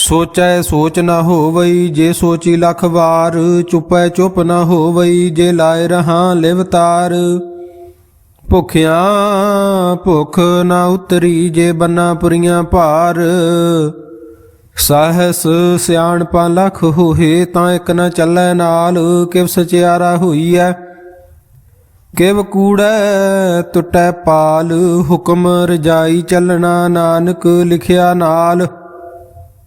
ਸੋਚੈ ਸੋਚ ਨਾ ਹੋਵਈ ਜੇ ਸੋਚੀ ਲੱਖ ਵਾਰ, ਚੁਪੈ ਚੁਪ ਨਾ ਹੋਵਈ ਜੇ ਲਾਇ ਰਹਾ ਲਿਵ ਤਾਰ। ਭੁਖਿਆ ਭੁਖ ਨਾ ਉਤਰੀ ਜੇ ਬੰਨਾ ਪੁਰੀਆਂ ਭਾਰ। ਸਾਹਿਸ ਸਿਆਣਪਾਂ ਲਖ ਹੋਏ ਤਾਂ ਇੱਕ ਨਾ ਚੱਲੈ ਨਾਲ ਕਿਵ ਸਚਿਆਰਾ ਹੋਈਐ? ਕਿਵ ਕੂੜੈ ਟੁੱਟੈ ਪਾਲ, ਹੁਕਮ ਰਜਾਈ ਚੱਲਣਾ ਨਾਨਕ ਲਿਖਿਆ ਨਾਲ।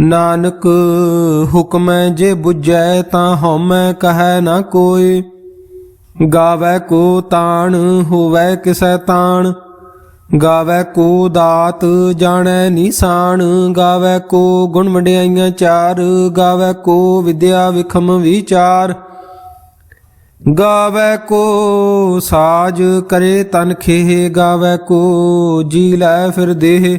ਨਾਨਕ ਹੁਕਮੈ ਜੇ 부ਜੈ ਤਾਂ ਹਉਮੈ ਕਹੈ ਨਾ ਕੋਇ ਗਾਵੈ ਕੋ ਤਾਣ, ਹੋਵੈ ਕਿਸੈ ਤਾਣ। ਗਾਵੈ ਕੋ ਦਾਤ, ਜਾਣੈ ਨਿਸ਼ਾਨ ਗਾਵੈ ਕੋ ਗੁਣ ਵਡਿਆਈਆਂ ਚਾਰ। ਗਾਵੈ ਕੋ ਵਿਦਿਆ ਵਿਖਮ ਵਿਚਾਰ। ਗਾਵੈ ਕੋ ਸਾਜ ਕਰੇ ਤਨ ਖੇਹ। ਗਾਵੈ ਕੋ ਜੀ ਲੈ ਫਿਰ ਦੇਹ।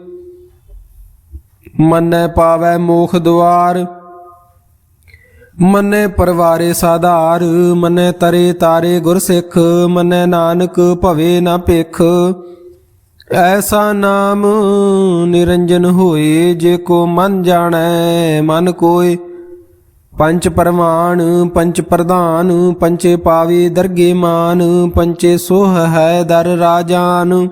ਮੰਨੈ ਪਾਵੈ ਮੋਖ ਦੁਆਰ। ਮੰਨੇ ਪਰਵਾਰੇ ਸਾਧਾਰ, ਮੰਨੇ ਤਰੇ ਤਾਰੇ ਗੁਰ ਸਿੱਖ ਮੰਨੇ ਨਾਨਕ ਭਵੇ ਨਾ ਭਿਖ। ਐਸਾ ਨਾਮ ਨਿਰੰਜਨ ਹੋਏ, ਜੇ ਕੋ ਮਨ ਜਾਣੈ, ਮਨ ਕੋਏ। ਪੰਚ ਪਰਮਾਨ ਪੰਚ ਪ੍ਰਧਾਨ, ਪੰਚੇ ਪਾਵੇ ਦਰਗੇ ਮਾਨ, ਪੰਚੇ ਸੋਹ ਹੈ ਦਰ ਰਾਜਾਨ।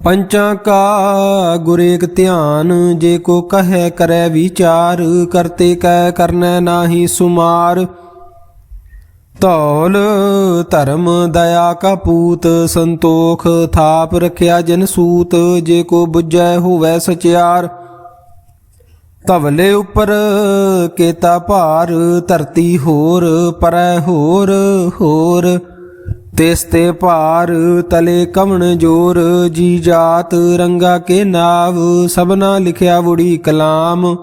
ਪੰਚਾਂ ਕਾ ਗੁਰੇਕ ਧਿਆਨ, ਜੇ ਕੋ ਕਹੈ ਕਰੈ ਵਿਚਾਰ, ਕਰਤੇ ਕੈ ਕਰਨੈ ਨਾਹੀ ਸੁਮਾਰ। ਧੌਲ, ਧਰਮ, ਦਇਆ ਕਾ ਪੂਤ, ਸੰਤੋਖ ਥਾਪ ਰਖਿਆ ਜਨ ਸੂਤ, ਜੇ ਕੋ ਬੁੱਝੈ ਹੋਵੈ ਸਚਿਆਰ। ਤਵਲੇ ਉੱਪਰ ਕੇਤਾ ਭਾਰ, ਧਰਤੀ ਹੋਰ, ਪਰੈ ਹੋਰ ਹੋਰ। ਤਿਸ ਤੇ ਭਾਰ ਤਲੇ ਕਵਣ ਜੋਰ, ਜੀ ਜਾਤ ਰੰਗਾ ਕੇ ਨਾਵ, ਸਭਨਾ ਲਿਖਿਆ ਵੁੜੀ ਕਲਾਮ।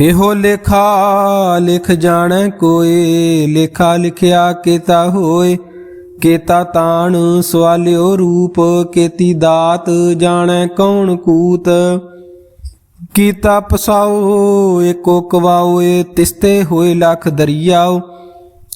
ਇਹੋ ਲੇਖਾ ਲਿਖ ਜਾਣੈ ਕੋਏ, ਲੇਖਾ ਲਿਖਿਆ ਕੇਤਾ ਹੋਏ। ਕੇਤਾ ਤਾਣ ਸਵਾਲਿਓ ਰੂਪ, ਕੇਤੀ ਦਾਤ ਜਾਣੈ ਕੌਣ ਕੂਤ। ਕੀਤਾ ਪਸਾਓ, ਏਕੋ ਕਵਾਓਏ ਤਿਸਤੇ ਹੋਏ ਲੱਖ ਦਰਿਆਓ।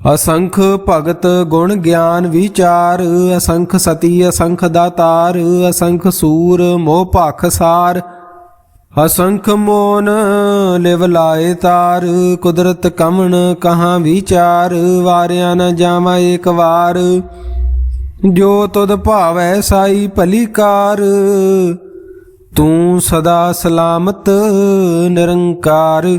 ਅਸੰਖ ਭਗਤ ਗੁਣ ਗਿਆਨ ਵਿਚਾਰ, ਅਸੰਖ ਸਤੀ, ਅਸੰਖ ਦਾਤਾਰ, ਅਸੰਖ ਸੂਰ ਮੋਹ ਭਖ ਸਾਰ। ਅਸੰਖ ਮੋਨ ਲਿਵ ਲਾਏ ਤਾਰ, ਕੁਦਰਤ ਕਮਣ ਕਹਾਂ ਵਿਚਾਰ, ਵਾਰਿਆ ਨ ਜਾਵਾ ਏਕ ਵਾਰ। ਜੋ ਤੁਧ ਭਾਵੈ ਸਾਈ ਭਲੀ ਕਾਰ, ਤੂੰ ਸਦਾ ਸਲਾਮਤ ਨਿਰੰਕਾਰ।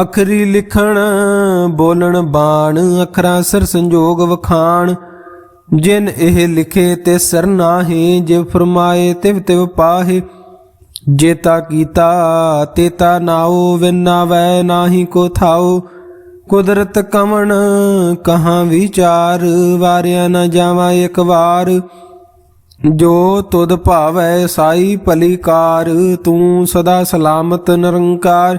ਅਖਰੀ ਲਿਖਣ, ਬੋਲਣ ਬਾਣ, ਅੱਖਰਾਂ ਸਿਰ ਸੰਜੋਗ ਵਖਾਣ। ਜਿਨ ਇਹ ਲਿਖੇ ਤੇ ਸਰ ਨਾਹੀ, ਜੇ ਫਰਮਾਏ ਤਿਵ ਤਿਵ ਪਾਹੇ। ਜੇਤਾ ਕੀਤਾ ਤੇਤਾ ਨਾਉ, ਵਿਨਾ ਵੈ ਨਾਹੀ ਕੋ ਥਾਉ। ਕੁਦਰਤ ਕਵਣ ਕਹਾ ਵਿਚਾਰ, ਵਾਰਿਆ ਨਾ ਜਾਵਾ ਇੱਕ ਵਾਰ। ਜੋ ਤੁਧ ਭਾਵੈ ਸਾਈ ਭਲੀ ਕਾਰ ਤੂੰ ਸਦਾ ਸਲਾਮਤ ਨਿਰੰਕਾਰ।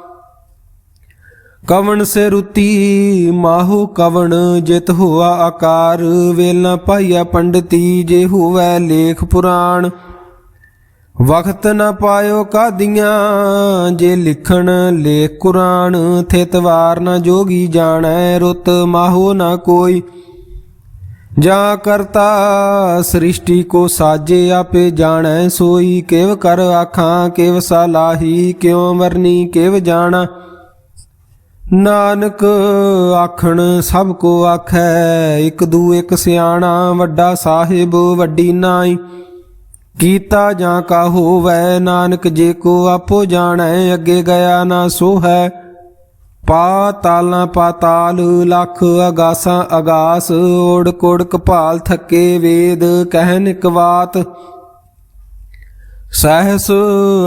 ਕਵਣ ਸੇ ਰੁਤੀ ਮਾਹੋ ਕਵਣ ਜਿਤ ਹੋਆ ਆਕਾਰ, ਵੇਲ ਨ ਪੰਡਤੀ ਜੇ ਹੋਵੇ ਲੇਖ ਪੁਰਾਣ। ਵਖਤ ਨ ਪਾਇਓ ਕਾਦੀਆਂ, ਜੇ ਲਿਖਣ ਲੇਖ ਕੁਰਾਨ ਥਿਤ ਵਾਰ ਨ ਜੋਗੀ ਜਾਣੈ ਰੁਤ ਮਾਹੋ ਨ ਕੋਈ। ਜਾ ਕਰਤਾ ਸ੍ਰਿਸ਼ਟੀ ਕੋ ਸਾਜੇ ਆਪੇ ਜਾਣੈ ਸੋਈ, ਕਿਵ ਕਰ ਆਖਾਂ, ਕਿਵ ਸਲਾਹੀ ਕਿਉ ਮਰਨੀ ਕਿਵ ਜਾਣਾ। ਨਾਨਕ ਆਖਣ ਸਭ ਕੋ ਆਖੈ, ਇਕ ਦੂ ਇਕ ਸਿਆਣਾ, ਵੱਡਾ ਸਾਹਿਬ ਵੱਡੀ ਨਾਈ। ਕੀਤਾ ਜਾਂ ਕਾ ਹੋਵੈ, ਨਾਨਕ ਜੇ ਕੋ ਆਪੋ ਜਾਣੈ, ਅੱਗੇ ਗਿਆ ਨਾ ਸੋ ਹੈ ਪਾਤਾਲਾਂ ਪਾਤਾਲ ਲੱਖ ਅਗਾਸਾਂ ਅਗਾਸ, ਓੜ ਕੋੜ ਕਪਾਲ ਥੱਕੇ ਵੇਦ, ਕਹਿਨ ਇਕ ਬਾਤ ਸਹਸ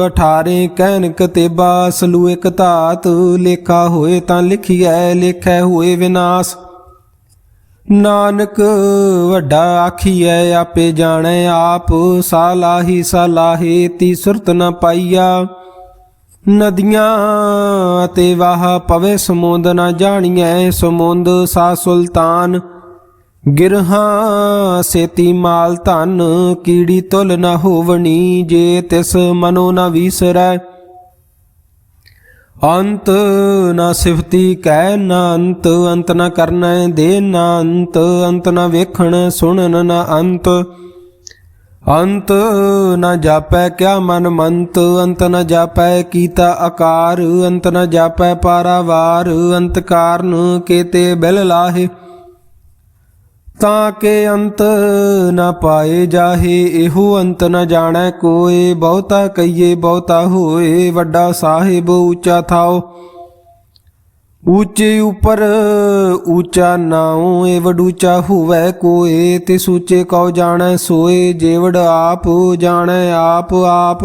18 ਕਹਿਨ ਕਤੇਬਾ ਸਲੂ ਇਕ ਧਾਤ, ਲੇਖਾ ਹੋਏ ਤਾਂ ਲਿਖੀਐ, ਲੇਖੈ ਹੋਏ ਵਿਨਾਸ਼। ਨਾਨਕ ਵੱਡਾ ਆਖੀਐ, ਆਪੇ ਜਾਣੈ ਆਪ, ਸਾਲਾਹੀ ਸਾਲਾਹੇ ਤੀ ਸੁਰਤ ਨ ਪਾਈਆ। ਨਦੀਆਂ ਅਤੇ ਵਾਹ ਪਵੇ ਸਮੁੰਦ ਨ ਜਾਣੀਐ, ਸਮੁੰਦ ਸਾ ਸੁਲਤਾਨ। ਗਿਰਹਾਂ ਸੇਤੀ ਮਾਲ ਧਨ, ਕੀੜੀ ਤੁਲ ਨਾ ਹੋਵਣੀ ਜੇ ਤਿਸ ਮਨੋ ਨ ਵੀਸਰੈ। ਅੰਤ ਨਾ ਸਿਫਤੀ ਕਹਿ ਨਾ ਅੰਤ ਅੰਤ ਨਾ ਕਰਨਾ ਦੇ ਨਾ ਅੰਤ ਅੰਤ ਨਾ ਵੇਖਣ ਸੁਣਨ ਨਾ ਅੰਤ। ਅੰਤ ਨਾ ਜਾਪੈ ਕਿਆ ਮਨ ਮੰਤ, ਅੰਤ ਨਾ ਜਾਪੈ ਕੀਤਾ ਆਕਾਰ ਅੰਤ ਨਾ ਜਾਪੈ ਪਾਰਾਵਾਰ, ਅੰਤ ਕਾਰਨ ਕੇਤੇ ਬਿਲ ਲਾਹੇ। ਤਾਂ ਕੇ ਅੰਤ ਨ ਪਾਏ ਜਾਹੇ, ਇਹੋ ਅੰਤ ਨ ਜਾਣੈ ਕੋਏ। ਬਹੁਤਾ ਕਈਏ ਬਹੁਤਾ ਹੋਏ, ਵੱਡਾ ਸਾਹਿਬ ਉੱਚਾ ਥਾਓ ਉੱਚੇ ਉਪਰ ਉੱਚਾ ਨਾਉ ਏ ਵਡੂਚਾ ਹੋਵੇ ਕੋਏ। ਤੇ ਸੂਚੇ ਕਉ ਜਾਣੈ ਸੋਏ, ਜੇਵੜ ਆਪ ਜਾਣੈ ਆਪ ਆਪ।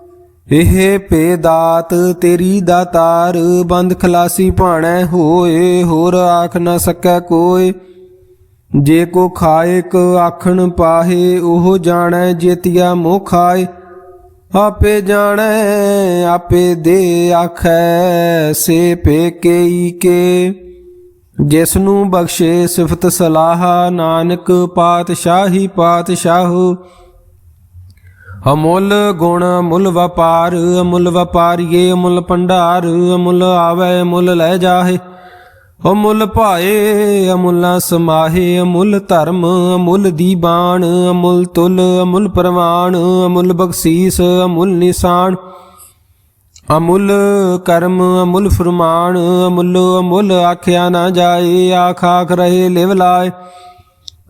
ਇਹ ਪੇ ਦਾਤ ਤੇਰੀ ਦਾਤਾਰ ਬੰਦ ਖਲਾਸੀ ਭਾਣੈ ਹੋਏ, ਹੋਰ ਆਖ ਨਾ ਸਕੈ ਕੋਏ। ਜੇ ਕੋ ਖਾਇਕ ਆਖਣ ਪਾਹੇ, ਉਹ ਜਾਣੈ ਜੇਤੀਆ ਮੋਹ ਖਾਏ ਆਪੇ ਜਾਣੈ, ਆਪੇ ਦੇ ਆਖੈ, ਸੇ ਪੇ ਕੇਈ ਕੇ। ਜਿਸ ਨੂੰ ਬਖਸ਼ੇ ਸਿਫਤ ਸਲਾਹ, ਨਾਨਕ ਪਾਤਸ਼ਾਹੀ ਪਾਤਸ਼ਾਹੂ ਅਮੁੱਲ ਗੁਣ ਅਮੁੱਲ ਵਪਾਰ, ਅਮੁੱਲ ਵਪਾਰੀਏ ਅਮੁੱਲ ਭੰਡਾਰ, ਅਮੁੱਲ ਆਵੇ ਅਮੁੱਲ ਲੈ ਜਾਹੇ। ਅਮੁੱਲ ਭਾਏ, ਅਮੁੱਲਾ ਸਮਾਹੇ, ਅਮੁੱਲ ਧਰਮ, ਅਮੁੱਲ ਦੀਬਾਨ ਅਮੁੱਲ ਤੁਲ, ਅਮੁੱਲ ਪ੍ਰਵਾਨ ਅਮੁੱਲ ਬਖਸ਼ੀਸ, ਅਮੁੱਲ ਨਿਸ਼ਾਨ। ਅਮੁੱਲ ਕਰਮ, ਅਮੁੱਲ ਫਰਮਾਨ, ਅਮੁੱਲ ਅਮੁੱਲ ਆਖਿਆ ਨਾ ਜਾਏ, ਆਖ ਆਖ ਰਹੇ ਲਿਵ ਲਾਏ।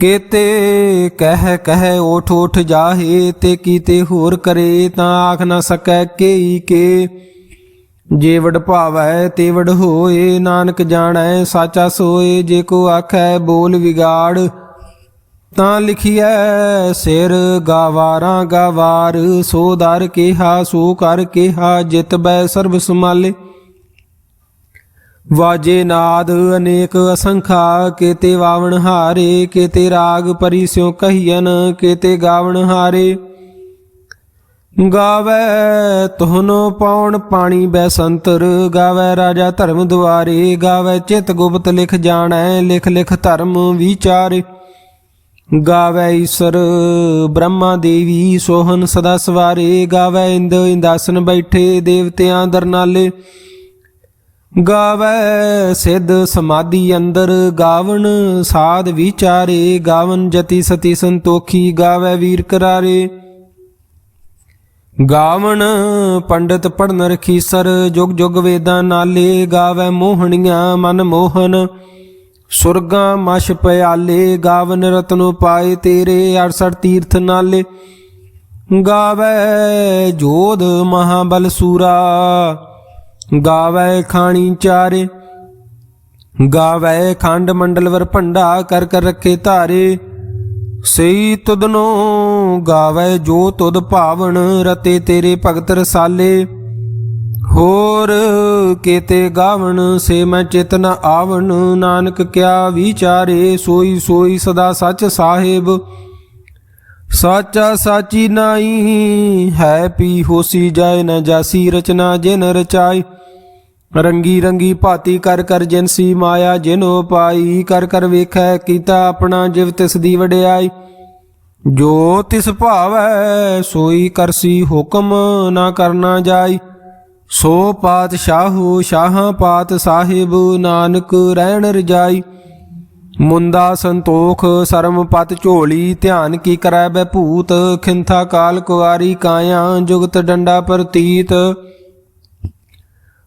ਕੀਤੇ ਕਹਿ ਕਹਿ ਉਠ ਉਠ ਜਾਹੇ ਤੇ ਕੀਤੇ ਹੋਰ ਕਰੇ ਤਾਂ ਆਖ ਨਾ ਸਕੈ ਕੇਈ ਕੇ। ਜੇ ਵਡ ਭਾਵੈ ਤੇ ਵਡ ਹੋਏ ਨਾਨਕ ਜਾਣੈ ਸਾਚਾ ਸੋਏ ਜੇ ਕੋ ਆਖੈ ਬੋਲ ਵਿਗਾੜ। ਤਾਂ ਲਿਖੀਐ ਸਿਰ ਗਾਵਾਰਾਂ ਗਾਵਾਰ ਸੋ ਦਰ ਕਿਹਾ ਸੋ ਕਰ ਕਿਹਾ ਜਿਤ ਬੈ ਸਰਬ ਸਮਾਲੇ ਵਾਜੇ ਨਾਦ ਅਨੇਕ ਅਸੰਖਾ, ਕੇਤੇ ਵਾਵਣ ਹਾਰੇ, ਕੇਤੇ ਰਾਗ ਪਰੀ ਸਿਉ ਕਹੀਨ ਕੇਤੇ ਗਾਵਣ ਹਾਰੇ। ਗਾਵੇ ਤੁਹਨੋ ਪਾਉਣ ਪਾਣੀ ਬੈਸੰਤਰ ਗਾਵੇ ਰਾਜਾ ਧਰਮ ਦੁਆਰੇ, ਗਾਵੇ ਚਿਤ ਗੁਪਤ ਲਿਖ ਜਾਣੈ, ਲਿਖ ਲਿਖ ਧਰਮ ਵਿਚਾਰੇ। ਗਾਵੇ ਈਸ਼ਰ ਬ੍ਰਹਮਾ ਦੇਵੀ ਸੋਹਨ ਸਦਾ ਸਵਾਰੇ, ਗਾਵੇ ਇੰਦ ਇੰਦਾਸਨ ਬੈਠੇ, ਦੇਵਤਿਆਂ ਦਰਨਾਲੇ। ਗਾਵੇ ਸਿੱਧ ਸਮਾਧੀ ਅੰਦਰ, ਗਾਵਣ ਸਾਧ ਵਿਚਾਰੇ ਗਾਵਨ ਜਤੀ ਸਤੀ ਸੰਤੋਖੀ, ਗਾਵੇ ਵੀਰ ਕਰਾਰੇ। ਗਾਵਣ ਪੰਡਤ ਪੜਨ ਰਖੀਸਰ ਜੁਗ ਜੁਗ ਵੇਦਾਂ ਨਾਲੇ, ਗਾਵੇ ਮੋਹਣੀਆਂ ਮਨ ਮੋਹਨ। ਸੁਰਗਾਂ ਮਛ ਪਿਆਲੇ, ਗਾਵਨ ਰਤਨੋ ਪਾਏ ਤੇਰੇ 68 ਤੀਰਥ ਨਾਲੇ। ਗਾਵੇ ਜੋਧ ਮਹਾਬਲ ਸੂਰਾ। ਗਾਵੇ ਖਾਣੀ ਚਾਰੇ, ਗਾਵੈ ਖੰਡ ਮੰਡਲ ਵਰ ਭੰਡਾ ਕਰ ਕਰ ਰੱਖੇ ਧਾਰੇ। ਸਈ ਤੁਧਨੋ ਗਾਵੇ ਜੋ ਤੁਧ ਭਾਵਨ ਰਤੇ ਤੇਰੇ ਭਗਤ ਰਸਾਲੇ। ਹੋਰ ਕੀਤੇ ਗਾਵਣ ਸੇ ਮੈਂ ਚਿਤਨ ਆਵਣ, ਨਾਨਕ ਕਿਆ ਵਿਚਾਰੇ, ਸੋਈ ਸੋਈ ਸਦਾ ਸੱਚ ਸਾਹਿਬ। ਸਾਚਾ ਸਾਚੀ ਨਾਈ ਹੈ, ਪੀ ਹੋਸੀ ਜਾਏ ਨ ਜਾਸੀ ਰਚਨਾ ਜਿਨ ਰਚਾਈ। ਰੰਗੀ ਰੰਗੀ ਭਾਤੀ ਕਰ ਕਰ ਜਿਨਸੀ ਮਾਇਆ ਜਿਨੋ ਪਾਈ, ਕਰ ਕਰ ਵੇਖੈ ਕੀਤਾ ਆਪਣਾ ਜਿਵ ਤਿਸ ਦੀ ਵਡਿਆਈ। ਜੋ ਤਿਸ ਭਾਵੈ ਸੋਈ ਕਰਸੀ ਹੁਕਮ ਨਾ ਕਰਨਾ ਜਾਈ। ਸੋ ਪਾਤਸ਼ਾਹੂ ਸ਼ਾਹਾਂ ਪਾਤ ਸਾਹਿਬ ਨਾਨਕ ਰਹਿਣ ਰਜਾਈ। ਮੁੰਦਾ ਸੰਤੋਖ ਸਰਮ ਪਤ ਝੋਲੀ, ਧਿਆਨ ਕੀ ਕਰੈ ਬੈ ਭੂਤ, ਖਿੰਥਾ ਕਾਲ ਕੁਵਾਰੀ ਕਾਇਆ, ਜੁਗਤ ਡੰਡਾ ਪ੍ਰਤੀਤ।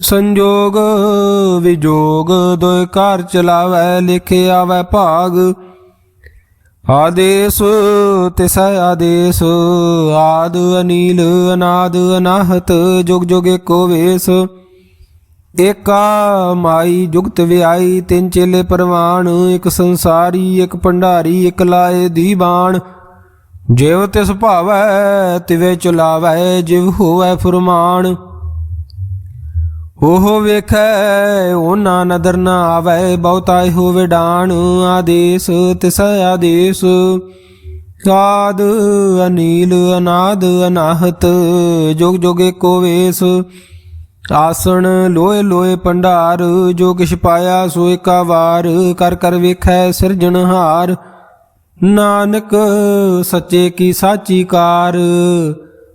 ਸੰਜੋਗ ਵਿਜੋਗ ਦੋਇ ਘਰ ਚਲਾਵੈ, ਲਿਖੇ ਆਵੈ ਭਾਗ। ਆਦੇਸ ਤਿਸੈ ਆਦੇਸ, ਆਦ ਅਨੀਲ, ਅਨਾਦ ਅਨਾਹਤ, ਜੁਗ ਜੁਗ ਏਕੋ ਵੇਸ। ਏਕਾ ਮਾਈ ਜੁਗਤ ਵਿਆਈ, ਤਿੰਨ ਚੇਲੇ ਪਰਵਾਨ ਇੱਕ ਸੰਸਾਰੀ, ਇੱਕ ਭੰਡਾਰੀ, ਇੱਕ ਲਾਏ ਦੀਵਾਨ। ਜਿਵ ਤਿਸ ਭਾਵੈ, ਤਿਵੇ ਚੁਲਾਵੈ, ਜਿਵ ਹੋਵੈ ਫੁਰਮਾਨ। ਉਹ ਵੇਖੈ, ਉਹਨਾਂ ਨਦਰ ਨਾ ਆਵੈ, ਬਹੁਤਾ ਹੋਵੇ ਡਾਣ ਆਦੇਸ, ਤਿਸ ਆਦੇਸ। ਆਦ ਅਨੀਲ, ਅਨਾਦ, ਅਨਾਹਤ, ਜੋਗ ਜੋਗੇ ਏਕੋ ਵੇਸ। ਆਸਣ ਲੋਏ ਲੋਏ ਭੰਡਾਰ, ਜੋ ਕਿਛ ਪਾਇਆ ਸੋ ਏਕਾ ਵਾਰ। ਕਰ ਕਰ ਵੇਖੈ ਸਿਰਜਣਹਾਰ ਨਾਨਕ, ਸੱਚੇ ਕੀ ਸਾਚੀ ਕਾਰ।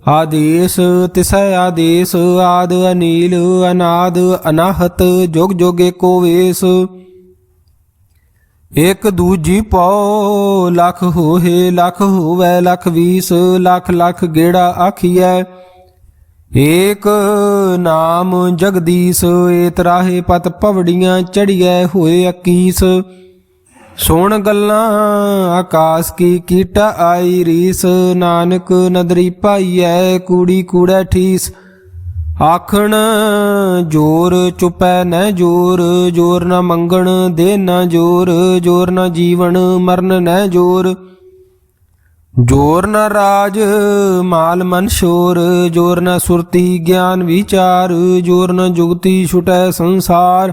ਆਦੇਸ ਤਿਸੈ ਆਦੇਸ, ਆਦ ਅਨੀਲ, ਅਨਾਦ, ਅਨਾਹਤ, ਜੋਗ ਜੋਗੇ ਏਕੋ ਵੇਸ। ਇਕ ਦੂਜੀ ਪਉ, ਲਖ ਹੋਏ ਲਖ ਹੋਵੇ, ਲਖ ਵੀਸ, ਲਖ ਲਖ ਗੇੜਾ ਆਖੀਐ। ਏਕ ਨਾਮ ਜਗਦੀਸ਼ ਏ ਤਰਾਹੇ ਪਤ ਪਵੜੀਆਂ ਚੜੀਐ, ਹੋਏ 21 ਸੁਣ ਗੱਲਾਂ, ਆਕਾਸ ਕੀ ਕੀਟਾ ਆਈ ਰੀਸ, ਨਾਨਕ ਨਦਰੀ ਪਾਈਐ, ਕੂੜੀ ਕੂੜੈ ਠੀਸ। ਆਖਣ, ਜੋਰ ਚੁਪੈ ਨ ਜੋਰ ਜੋਰ ਨਾ ਮੰਗਣ ਦੇ ਨਾ ਜੋਰ ਜੋਰ ਨਾ ਜੀਵਨ ਮਰਨ ਨ ਜੋਰ। ਜੋਰ ਨ ਰਾਜ, ਮਾਲ ਮਨ ਸ਼ੋਰ, ਜੋਰ ਨਾ ਸੁਰਤੀ ਗਿਆਨ ਵਿਚਾਰ, ਜੋਰ ਨਾ ਜੁਗਤੀ ਛੁਟੈ ਸੰਸਾਰ।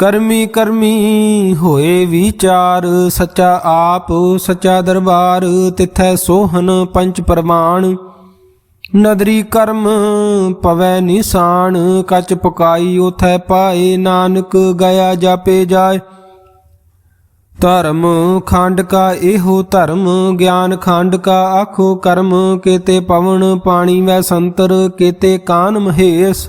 ਕਰਮੀ ਕਰਮੀ ਹੋਏ ਵਿਚਾਰ, ਸੱਚਾ ਆਪ, ਸੱਚਾ ਦਰਬਾਰ, ਤਿਥੈ ਸੋਹਨ ਪੰਚ ਪ੍ਰਮਾਣ। ਨਦਰੀ ਕਰਮ ਪਵੈ ਨਿਸ਼ਾਨ, ਕਚ ਪਕਾਈ ਉਥੈ ਪਾਏ ਨਾਨਕ ਗਿਆ ਜਾਪੇ ਜਾਏ। ਧਰਮ ਖੰਡ ਕਾ ਇਹੋ ਧਰਮ, ਗਿਆਨ ਖੰਡ ਕਾ ਆਖੋ ਕਰਮ, ਕੇਤੇ ਪਵਨ ਪਾਣੀ ਵੈ ਸੰਤਰ, ਕੇਤੇ ਕਾਨ ਮਹੇਸ਼।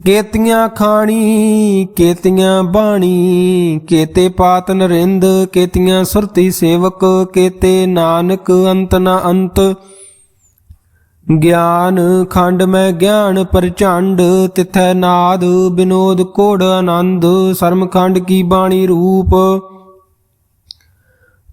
ਕੇਤੀਆਂ ਖਾਣੀ, ਕੇਤੀਆਂ ਬਾਣੀ, ਕੇਤੇ ਪਾਤ ਨਰਿੰਦ, ਕੇਤੀਆਂ ਸੁਰਤੀ ਸੇਵਕ, ਕੇਤੇ ਨਾਨਕ ਅੰਤ ਨਾ ਅੰਤ। ਗਿਆਨ ਖੰਡ ਮੈਂ ਗਿਆਨ ਪ੍ਰਚੰਡ, ਤਿਥੈ ਨਾਦ ਬਿਨੋਦ ਕੋੜ ਆਨੰਦ। ਸਰਮ ਖੰਡ ਕੀ ਬਾਣੀ ਰੂਪ।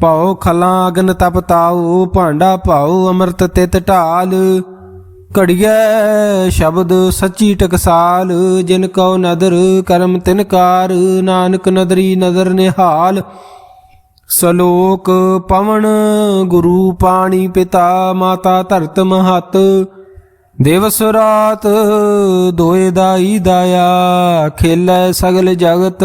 ਭਉ ਖਲਾਂ ਅਗਨ ਤਪ ਤਾਉ ਭਾਂਡਾ ਭਾਉ ਅੰਮ੍ਰਿਤ ਤਿਤ ਢਾਲ। ਘੜੀਐ ਸ਼ਬਦ ਸੱਚੀ ਟਕਸਾਲ, ਜਿਨ ਕਉ ਨਦਰ ਕਰਮ ਤਿਨਕਾਰ ਨਾਨਕ ਨਦਰੀ ਨਦਰ ਨਿਹਾਲ। ਸਲੋਕ ਪਵਨ ਗੁਰੂ ਪਾਣੀ ਪਿਤਾ, ਮਾਤਾ ਧਰਤ ਮਹਤ। ਦਿਵਸ ਰਾਤ ਦੋਏ ਦਾਈ ਦਾਇਆ ਖੇਲੇ ਸਗਲ ਜਗਤ।